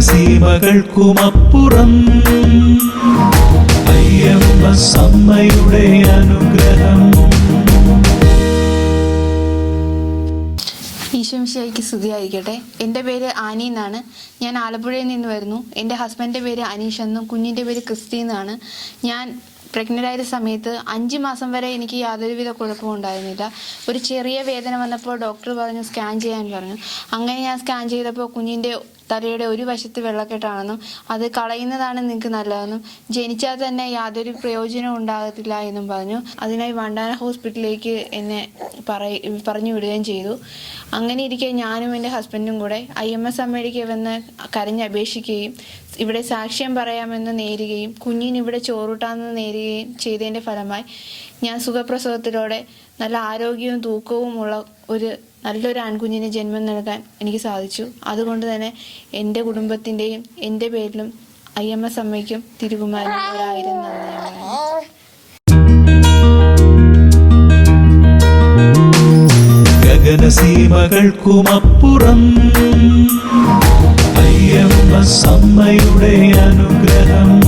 ഗഗനസീമകൾക്കുമപ്പുറം അയ്യമ്മ സമ്മയുടെ അനുഗ്രഹം. ഈശോമിശിയായിക്ക് സ്തുതിയായിരിക്കട്ടെ. എന്റെ പേര് ആനി എന്നാണ്. ഞാൻ ആലപ്പുഴയിൽ നിന്ന് വരുന്നു. എന്റെ ഹസ്ബൻഡിന്റെ പേര് അനീഷ് എന്നും കുഞ്ഞിന്റെ പേര് ക്രിസ്തി എന്നാണ്. ഞാൻ പ്രഗ്നന്റ് ആയ സമയത്ത് അഞ്ച് മാസം വരെ എനിക്ക് യാതൊരുവിധ കുഴപ്പവും ഉണ്ടായിരുന്നില്ല. ഒരു ചെറിയ വേദന വന്നപ്പോൾ ഡോക്ടർ പറഞ്ഞു സ്കാൻ ചെയ്യാൻ പറഞ്ഞു. അങ്ങനെ ഞാൻ സ്കാൻ ചെയ്തപ്പോൾ കുഞ്ഞിന്റെ തലയുടെ ഒരു വശത്ത് വെള്ളക്കെട്ടാണെന്നും അത് കളയുന്നതാണ് നിങ്ങൾക്ക് നല്ലതെന്നും ജനിച്ചാൽ തന്നെ യാതൊരു പ്രയോജനവും ഉണ്ടാകത്തില്ല എന്നും പറഞ്ഞു. അതിനായി വണ്ടാന ഹോസ്പിറ്റലിലേക്ക് എന്നെ പറഞ്ഞു വിടുകയും ചെയ്തു. അങ്ങനെ ഇരിക്കെ ഞാനും എന്റെ ഹസ്ബൻഡും കൂടെ ഐ എം എസ് അമ്മയിലേക്ക് വന്ന് കരഞ്ഞപേക്ഷിക്കുകയും ഇവിടെ സാക്ഷ്യം പറയാമെന്ന് നേരുകയും കുഞ്ഞിന് ഇവിടെ ചോറൂട്ടാമെന്ന് നേരുകയും ചെയ്തതിന്റെ ഫലമായി ഞാൻ സുഖപ്രസവത്തിലൂടെ നല്ല ആരോഗ്യവും തൂക്കവും ഉള്ള ഒരു നല്ലൊരു ആൺകുഞ്ഞിന് ജന്മം നൽകാൻ എനിക്ക് സാധിച്ചു. അതുകൊണ്ട് തന്നെ എന്റെ കുടുംബത്തിന്റെയും എന്റെ പേരിലും ഐ എം എസ് അമ്മയ്ക്കും തിരുകുമാരനും ഒരായിരം നന്ദി എം എസ് ഗഗനസീമകൾക്കുമപ്പുറം സമ്മയുടെ അനുഗ്രഹം.